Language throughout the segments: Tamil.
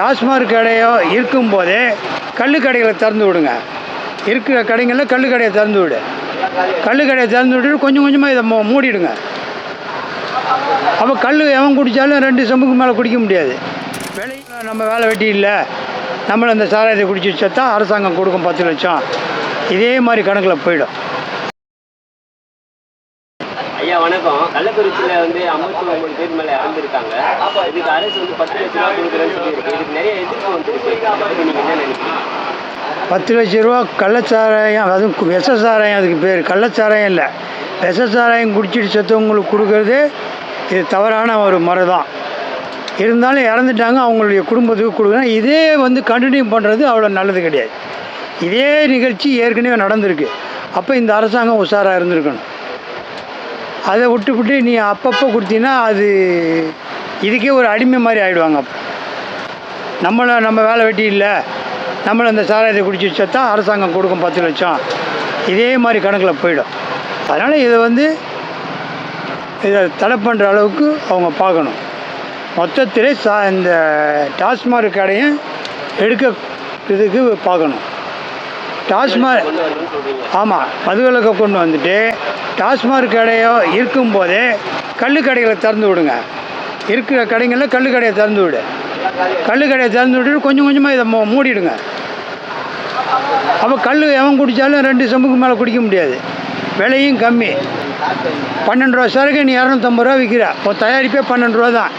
டாஸ்மாக் கடையோ இருக்கும்போதே கல் கடைகளை திறந்து விடுங்க. இருக்கிற கடைங்களில் கல் கடையை திறந்து விடு. கல் கடையை திறந்து விட்டுட்டு கொஞ்சம் கொஞ்சமாக இதை மூடிடுங்க. அப்போ கல் எவன் குடித்தாலும் ரெண்டு செம்புக்கு மேலே குடிக்க முடியாது. வேலையில் நம்ம வேலை வெட்டி இல்லை. நம்மளை அந்த சாராயத்தை குடிச்சு செத்தா அரசாங்கம் கொடுக்கும் பத்து லட்சம். இதே மாதிரி கணக்கில் போயிடும். ஐயா வணக்கம். கள்ளக்குறிச்சியில வந்து ஐம்பத்தி ஒன்பது பேர் மேல இறந்துருக்காங்க. இதுக்கு அரசு வந்து பத்து லட்ச ரூபா கொடுக்குறேன்னு சொல்லியிருக்கு. இதுக்கு நிறைய எதிர்ப்பு வந்துருக்கு. இதை பற்றி நீங்கள் என்ன நினைக்கிறீங்க? பத்து லட்ச ரூபா கள்ளச்சாராயம் அதுவும் கு- சாராயம் அதுக்கு பேர். கள்ளச்சாராயம் இல்லை. விஷ சாராயம் குடிச்சிட்டு செத்தவங்களுக்கு கொடுக்கறது இது தவறான ஒரு முறை தான் இருந்தாலும் இறந்துட்டாங்க அவங்களுடைய குடும்பத்துக்கு கொடுக்குறேன். இதே வந்து கண்டினியூ பண்ணுறது அவ்வளோ நல்லது கிடையாது. இதே நிகழ்ச்சி ஏற்கனவே நடந்திருக்கு. அப்போ இந்த அரசாங்கம் உஷாராக இருந்திருக்கணும். அதை விட்டுவிட்டு நீ அப்பப்போ கொடுத்தீங்கன்னா அது இதுக்கே ஒரு அடிமை மாதிரி ஆகிடுவாங்க அப்போ நம்மளை நம்ம வேலை வெட்டி இல்லை. நம்மளை அந்த சாராயத்தை குடிச்சு வச்சா அரசாங்கம் கொடுக்கும் பத்து லட்சம். இதே மாதிரி கணக்கில் போயிடும். அதனால் இதை வந்து இதை தடை பண்ணுற அளவுக்கு அவங்க பார்க்கணும். மொத்தத்திலே சா இந்த டாஸ்மாக் கடையும் எடுக்க இதுக்கு பார்க்கணும். டாஸ்மாக் ஆமாம் மதுவிலக்கை கொண்டு வந்துட்டு டாஸ்மாக் கடையோ இருக்கும்போதே கல் கடைகளை திறந்து விடுங்க. இருக்கிற கடைங்களில் கல் கடையை திறந்து விடு. கல் கடையை திறந்து விட்டுட்டு கொஞ்சம் கொஞ்சமாக இதை மூ- மூடிடுங்க. அப்போ கல் எவன் குடித்தாலும் ரெண்டு செம்புக்கு மேலே குடிக்க முடியாது. விலையும் கம்மி. பன்னெண்டு ரூபா சரக்கு நீ இரநூத்தம்பது ரூபா விற்கிற இப்போ தயாரிப்பே பன்னெண்டு ரூபா தான்.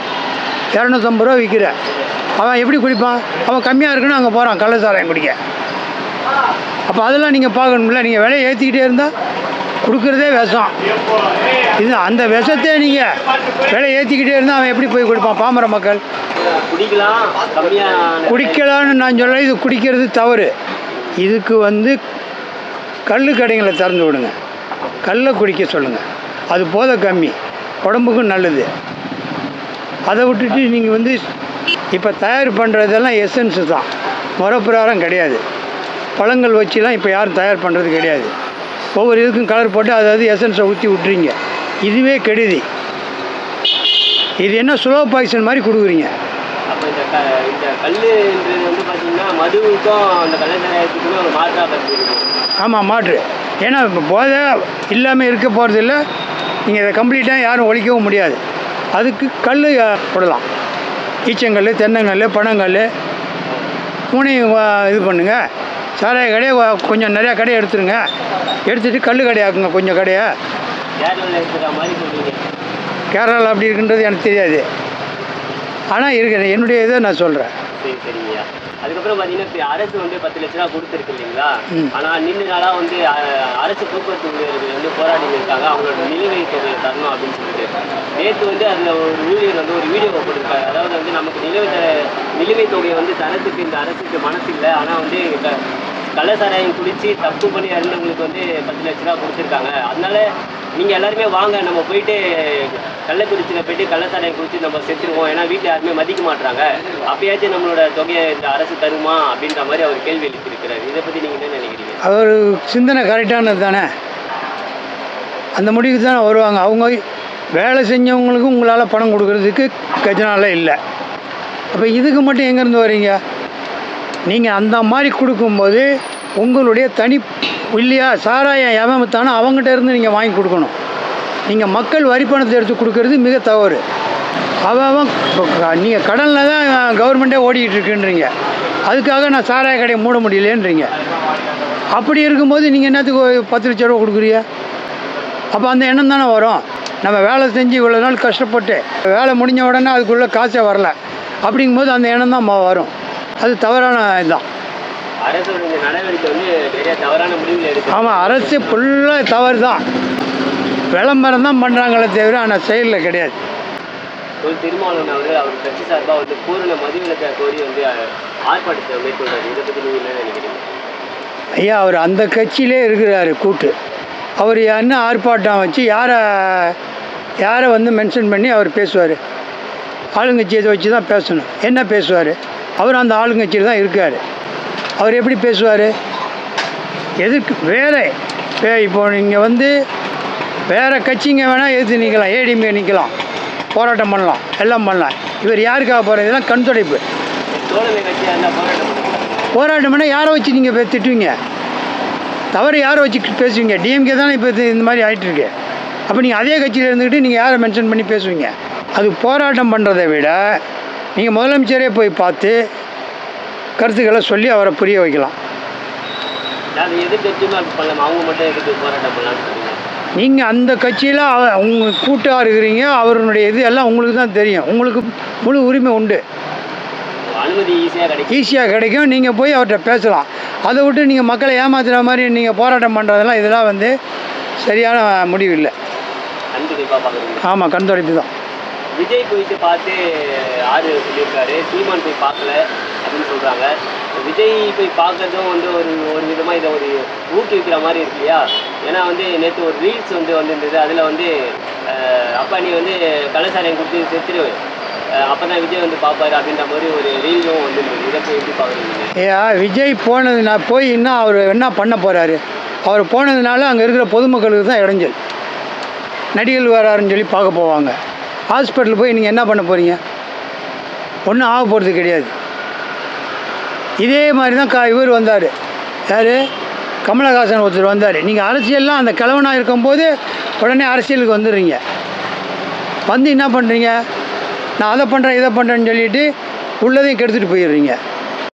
இரநூத்தம்பது ரூபா விற்கிற அவன் எப்படி குடிப்பான்? அவன் கம்மியாக இருக்குன்னு அங்கே போகிறான் கள்ளசாராயம் குடிக்க. அப்போ அதெல்லாம் நீங்கள் பார்க்கணும்ல. நீங்கள் விலையை ஏற்றிக்கிட்டே இருந்தால் கொடுக்குறதே விஷம். இது அந்த விஷத்தை நீங்கள் விலை ஏற்றிக்கிட்டே இருந்தால் அவன் எப்படி போய் கொடுப்பான் பாமர மக்கள்? குடிக்கலான்னு நான் சொல்ல இது குடிக்கிறது தவறு. இதுக்கு வந்து கல் கடைங்களை திறந்து விடுங்க. கல்லை குடிக்க சொல்லுங்கள் அது போத கம்மி. உடம்புக்கும் நல்லது. அதை விட்டுட்டு நீங்கள் வந்து இப்போ தயார் பண்ணுறதெல்லாம் எசன்ஸு தான். முறை பிரகாரம் கிடையாது. பழங்கள் வச்சுலாம் இப்போ யாரும் தயார் பண்ணுறது கிடையாது. ஒவ்வொரு இதுக்கும் கலர் போட்டு அதாவது எசன்ஸை ஊற்றி விட்றீங்க இதுவே கெடுதி. இது என்ன ஸ்லோ பாய்சன் மாதிரி கொடுக்குறீங்க. ஆமாம் மாற்று ஏன்னா இப்போ போதை இல்லாமல் இருக்க போகிறதில்ல நீங்கள் இதை கம்ப்ளீட்டாக யாரும் ஒழிக்கவும் முடியாது. அதுக்கு கல் போடலாம். ஈச்சங்கல் தென்னங்கல் பனங்கல் வா- இது பண்ணுங்கள் சாராய கடையை கொஞ்சம் நிறையா கடையை எடுத்துருங்க. எடுத்துகிட்டு கல் கடையாக்குங்க கொஞ்சம் கடையை. கேரளாவில் இருக்கிற மாதிரி சொல்றீங்க. கேரளாவில் அப்படி இருக்குன்றது எனக்கு தெரியாது. ஆனால் இருக்கு என்னுடைய இதை நான் சொல்கிறேன் சரி சரிங்கய்யா. அதுக்கப்புறம் பார்த்தீங்கன்னா இப்போ அரசு வந்து பத்து லட்ச ரூபா கொடுத்துருக்கு இல்லைங்களா. ஆனால் நீண்ட நாளாக வந்து அரசு போக்குவரத்து ஊழியர்கள் வந்து போராடி இருக்காங்க. அவங்களோட நிலுவைத் தொகையை தரணும் அப்படின்னு சொல்லிட்டு. நேற்று வந்து அதில் ஒரு ஊழியர் வந்து ஒரு வீடியோ போட்டிருக்காரு. அதாவது வந்து நமக்கு நிலுவை நிலுவைத் தொகையை வந்து தரத்துக்கு இந்த அரசுக்கு மனசு இல்லை ஆனால் வந்து கள்ளசாராயம் கள்ளச்சாராயம் குடிச்சு தப்பு பண்ணி இறந்தவங்களுக்கு வந்து பத்து லட்ச ரூபா கொடுத்துருக்காங்க. அதனால நீங்கள் எல்லாருமே வாங்க நம்ம போயிட்டு கள்ளக்குறிச்சியில் போயிட்டு கள்ளசாராயம் குடிச்சு நம்ம செத்துருவோம். ஏன்னா வீட்டில் யாருமே மதிக்க மாட்றாங்க. அப்பயாச்சும் நம்மளோட தொகையை இந்த அரசு தருமா அப்படின்ற மாதிரி அவர் கேள்வி எழுப்பியிருக்கிறார். இதை பற்றி நீங்கள் என்ன நினைக்கிறீங்க? அவர் சிந்தனை கரெக்டானது தானே? அந்த முடிவுக்கு தானே வருவாங்க. அவங்க வேலை செஞ்சவங்களுக்கு உங்களால் பணம் கொடுக்கறதுக்கு கஜனால இல்லை. அப்போ இதுக்கு மட்டும் எங்கேருந்து வரீங்க நீங்கள் அந்த மாதிரி கொடுக்கும்போது உங்களுடைய தனி இல்லையா சாராயம் எவன் அவங்ககிட்ட இருந்து நீங்கள் வாங்கி கொடுக்கணும். நீங்கள் மக்கள் வரி பணத்தை எடுத்து கொடுக்கறது மிக தவறு. அவன் நீங்கள் கடனில் தான் கவர்மெண்ட்டே ஓடிக்கிட்டு இருக்குன்றீங்க. அதுக்காக நான் சாராய கடையை மூட முடியலன்றீங்க. அப்படி இருக்கும்போது நீங்கள் என்னத்துக்கு ஒரு பத்து லட்ச ரூபா கொடுக்குறியா அப்போ அந்த எண்ணம் தானே வரும். நம்ம வேலை செஞ்சு இவ்வளோ நாள் கஷ்டப்பட்டு வேலை முடிஞ்ச உடனே அதுக்குள்ளே காசே வரல. அப்படிங்கும்போது அந்த எண்ணம் தான் வரும். அது தவறான இதுதான். ஆமாம் அரசு ஃபுல்லாக தவறு தான் விளம்பரம் தான் பண்ணுறாங்களே தவிர ஆனால் செயலில் கிடையாது. ஒரு திருமாவளவன் அவர்கள் அவர் கட்சி சார்பாக வந்து பூரண மதுவிலக்கை கோரி வந்து அஹ், ஆர்ப்பாட்டத்தை மேற்கொள்றாரு இதை பற்றி நீங்கள் என்ன நினைக்கிறீங்க? ஐயா அவர் அந்த கட்சியிலே இருக்கிறாரு கூட்டு. அவர் என்ன ஆர்ப்பாட்டம் வச்சு யாரை யாரை வந்து மென்ஷன் பண்ணி அவர் பேசுவார்? ஆளுங்கட்சியை வச்சு தான் பேசணும். என்ன பேசுவார்? அவர் அந்த ஆளுங்கட்சியில் தான் இருக்கார். அவர் எப்படி பேசுவார்? எதுக்கு வேறு? இப்போ நீங்கள் வந்து வேறு கட்சிங்க வேணால் எதிர்த்து நிற்கலாம் ஏடிஎம்கே நிற்கலாம் போராட்டம் பண்ணலாம். எல்லாம் பண்ணலாம். இவர் யாருக்காக போகிற இதெல்லாம் கண் துடைப்பு. போராட்டம் பண்ணால் யாரை வச்சு நீங்கள் திட்டுவீங்க? தவறு யாரை வச்சு பேசுவீங்க? டிஎம்கே தானே இப்போ இது இந்த மாதிரி ஆகிட்டுருக்கு அப்போ நீங்கள் அதே கட்சியில் இருந்துக்கிட்டு நீங்கள் யாரை மென்ஷன் பண்ணி பேசுவீங்க? அது போராட்டம் பண்ணுறதை விட நீங்கள் முதலமைச்சரே போய் பார்த்து கருத்துக்களை சொல்லி அவரை புரிய வைக்கலாம். நீங்கள் அந்த கட்சியில் அவ உங்கள் கூட்டாக இருக்கிறீங்க அவருடைய இது எல்லாம் உங்களுக்கு தான் தெரியும். உங்களுக்கு முழு உரிமை உண்டு. அனுமதி ஈஸியாக கிடைக்கும். ஈஸியாக கிடைக்கும். நீங்கள் போய் அவர்கிட்ட பேசலாம். அதை விட்டு நீங்கள் மக்களை ஏமாத்துற மாதிரி நீங்கள் போராட்டம் பண்ணுறதெல்லாம் இதெல்லாம் வந்து சரியான முடிவு இல்லை. ஆமாம் கண் துடைப்பு தான். விஜய் போயிட்டு பார்த்து ஆறு சொல்லியிருக்காரு. சீமான் போய் பார்க்கல அப்படின்னு சொல்கிறாங்க விஜய் போய் பார்க்கறதும் வந்து ஒரு ஒரு விதமாக இதை ஒரு ஊக்குவிக்கிற மாதிரி இருக்கு இல்லையா? ஏன்னா வந்து நேற்று ஒரு ரீல்ஸ் வந்து வந்திருந்தது. அதில் வந்து அப்பா நீ வந்து கலாச்சாரம் கொடுத்து செத்துரு. அப்போ தான் விஜய் வந்து பார்ப்பாரு அப்படின்ற மாதிரி ஒரு ரீலும் வந்துருந்தது. இதை போய் எப்படி பார்க்குறீங்க? ஐயா விஜய் போனது நான் போய் இன்னும் அவர் என்ன பண்ண போகிறாரு அவர் போனதுனால அங்கே இருக்கிற பொதுமக்களுக்கு தான் இடைஞ்சல். நடிகர் வராருன்னு சொல்லி பார்க்க போவாங்க. ஹாஸ்பிட்டல் போய் நீங்கள் என்ன பண்ண போகிறீங்க ஒன்றும் ஆக போகிறது கிடையாது. இதே மாதிரி தான் கா இவர் வந்தார். யார்? கமலஹாசன் ஒருத்தர் வந்தார். நீங்கள் அரசியல்லாம் அந்த கிழவனாக இருக்கும்போது உடனே அரசியலுக்கு வந்துடுறீங்க. வந்து என்ன பண்ணுறீங்க நான் அதை பண்ணுறேன் இதை பண்ணுறேன்னு சொல்லிவிட்டு உள்ளதையும் கெடுத்துட்டு போயிடுறீங்க.